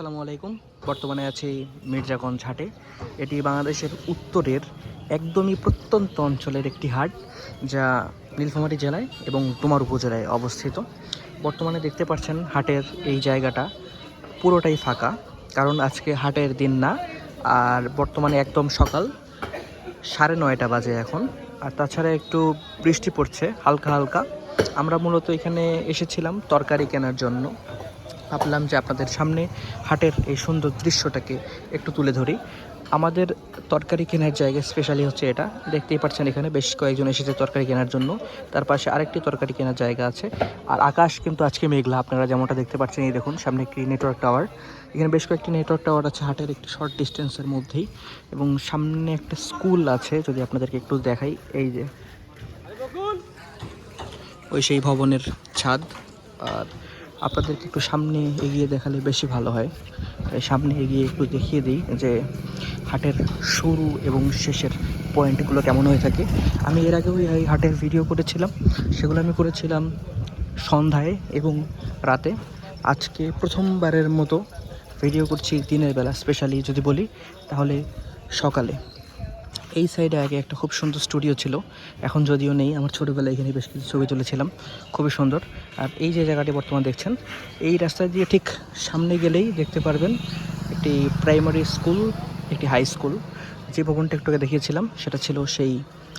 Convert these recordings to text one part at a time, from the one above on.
আসসালামু আলাইকুম। বর্তমানে আছি মির্জাগঞ্জ হাটে। এটি বাংলাদেশের উত্তরের একদমই প্রত্যন্ত অঞ্চলের একটি হাট, যা নীলফামারী জেলায় এবং তোমার উপজেলায় অবস্থিত। বর্তমানে দেখতে পাচ্ছেন হাটের এই জায়গাটা পুরোটাই ফাঁকা, কারণ আজকে হাটের দিন না, আর বর্তমানে একদম সকাল সাড়ে নয়টা বাজে এখন। আর তাছাড়া একটু বৃষ্টি পড়ছে, হালকা হালকা। আমরা মূলত এখানে এসেছিলাম তরকারি কেনার জন্য। ভাবলাম যে আপনাদের সামনে হাটের এই সুন্দর দৃশ্যটাকে একটু তুলে ধরি। আমাদের তরকারি কেনার জায়গা স্পেশালি হচ্ছে এটা। দেখতেই পাচ্ছেন এখানে বেশ কয়েকজন এসেছে তরকারি কেনার জন্য। তার পাশে আরেকটি তরকারি কেনার জায়গা আছে। আর আকাশ কিন্তু আজকে মেঘলা, আপনারা যেমনটা দেখতে পাচ্ছেন, এই দেখুন, সামনে একটি নেটওয়ার্ক টাওয়ার এখানে বেশ কয়েকটি নেটওয়ার্ক টাওয়ার আছে হাটের একটি শর্ট ডিস্টেন্সের মধ্যেই। এবং সামনে একটা স্কুল আছে, যদি আপনাদেরকে একটু দেখাই, এই যে ওই সেই ভবনের ছাদ। আর আপনাদেরকে একটু সামনে এগিয়ে দেখালে বেশি ভালো হয়। তাই সামনে এগিয়ে একটু দেখিয়ে দিই যে হাটের শুরু এবং শেষের পয়েন্টগুলো কেমন হয়ে থাকে। আমি এর আগেও এই হাটের ভিডিও করেছিলাম। সেগুলো আমি করেছিলাম সন্ধ্যায় এবং রাতে। আজকে প্রথমবারের মতো ভিডিও করছি দিনের বেলা স্পেশালি যদি বলি, তাহলে সকালে। এই সাইডে আগে একটা খুব সুন্দর স্টুডিও ছিল। এখন যদিও নেই, আমার ছোটোবেলায় এখানে বেশ কিছু ছবি তুলেছিলাম। খুবই সুন্দর। আর এই যে জায়গাটি বর্তমান দেখছেন, এই রাস্তা দিয়ে ঠিক সামনে গেলেই দেখতে পারবেন একটি প্রাইমারি স্কুল একটি হাই স্কুল যে ভবনটা একটু আগে দেখিয়েছিলাম, সেটা ছিল সেই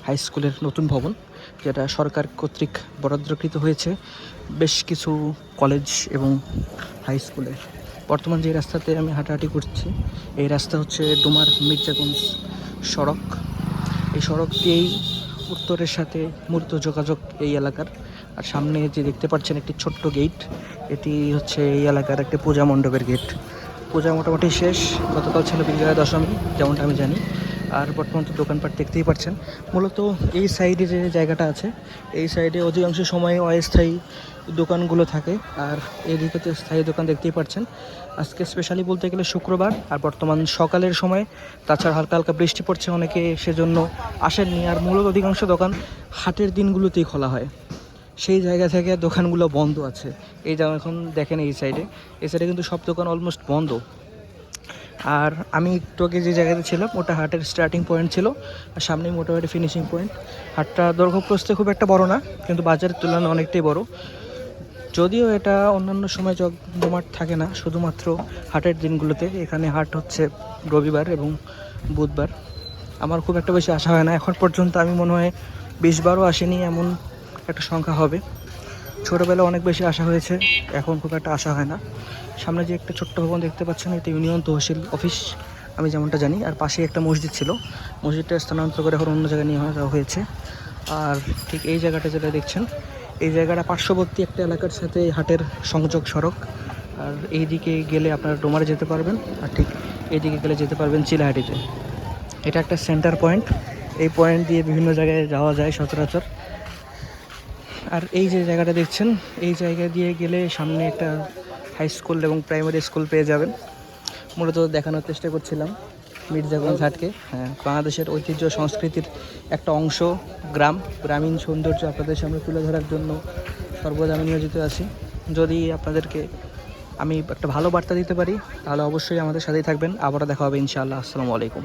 হাই স্কুলের নতুন ভবন, যেটা সরকার কর্তৃক বরাদ্দকৃত হয়েছে বেশ কিছু কলেজ এবং হাই স্কুলের বর্তমান যে রাস্তাতে আমি হাঁটাহাঁটি করছি, এই রাস্তা হচ্ছে ডোমার মির্জাগঞ্জ সড়ক। এই সড়ক দিয়েই উত্তরের সাথে মূলত যোগাযোগ এই এলাকার। আর সামনে যে দেখতে পাচ্ছেন একটি ছোট্ট গেট, এটি হচ্ছে এই এলাকার একটি পূজা মণ্ডপের গেট। পূজা মোটামুটি শেষ, গতকাল ছিল বিজয়া দশমী, যেমনটা আমি জানি। আর বর্তমান তো দোকানপাট দেখতেই পাচ্ছেন। মূলত এই সাইডে যে জায়গাটা আছে, এই সাইডে অধিকাংশ সময় অস্থায়ী দোকানগুলো থাকে। আর এদিকে তো স্থায়ী দোকান দেখতেই পাচ্ছেন আজকে স্পেশালি বলতে গেলে শুক্রবার, আর বর্তমান সকালের সময়, তাছাড়া হালকা হালকা বৃষ্টি পড়ছে অনেকে, সেজন্য আসেননি। আর মূলত অধিকাংশ দোকান হাটের দিনগুলোতেই খোলা হয়। সেই জায়গা থেকে দোকানগুলো বন্ধ আছে। এই যেমন এখন দেখেন এই সাইডে এই সাইডে কিন্তু সব দোকান অলমোস্ট বন্ধ। আর আমি একটু আগে যে জায়গাতে ছিলাম, ওটা হাটের স্টার্টিং পয়েন্ট ছিল। আর সামনেই মোটামুটি ফিনিশিং পয়েন্ট হাটটা দৈর্ঘ্যপ্রস্থে খুব একটা বড় না, কিন্তু বাজারের তুলনায় অনেকটাই বড়। যদিও এটা অন্যান্য সময় জমজমাট থাকে না, শুধুমাত্র হাটের দিনগুলোতে। এখানে হাট হচ্ছে রবিবার এবং বুধবার। আমার খুব একটা বেশি আশা হয় না। এখন পর্যন্ত আমি মনে হয় বিশ বারও আসেনি, এমন একটা সংখ্যা হবে। ছোটোবেলা অনেক বেশি আশা হয়েছে, এখন খুব একটা আশা হয় না। সামনে যে একটা ছোট্ট ভবন দেখতে পাচ্ছেন, এটা ইউনিয়ন তহসিল অফিস, আমি যেমনটা জানি। আর পাশে একটা মসজিদ ছিল। মসজিদটা স্থানান্তর করে এখন অন্য জায়গায় নিয়ে হয়েছে। আর ঠিক এই জায়গাটা যেটা দেখছেন এই জায়গাটা পার্শ্ববর্তী একটা এলাকার সাথে হাটের সংযোগ সড়ক। আর এই দিকে গেলে আপনারা ডোমারে যেতে পারবেন, আর ঠিক এইদিকে গেলে যেতে পারবেন চিলাহাটিতে। এটা একটা সেন্টার পয়েন্ট এই পয়েন্ট দিয়ে বিভিন্ন জায়গায় যাওয়া যায় সচরাচর। আর এই যে জায়গাটা দেখছেন, এই জায়গা দিয়ে গেলে সামনে একটা হাই স্কুল এবং প্রাইমারি স্কুল পেয়ে যাবেন। মূলত দেখানোর চেষ্টা করছিলাম। মির্জাগঞ্জ হাটকে। হ্যাঁ বাংলাদেশের ঐতিহ্য সংস্কৃতির একটা অংশ, গ্রাম, গ্রামীণ সৌন্দর্য আপনাদের সামনে তুলে ধরার জন্য সর্বদা আমি নিয়োজিত আছি। যদি আপনাদেরকে আমি একটা ভালো বার্তা দিতে পারি, তাহলে অবশ্যই আমাদের সাথেই থাকবেন। আবারও দেখা হবে ইনশাআল্লাহ। আসসালামু আলাইকুম।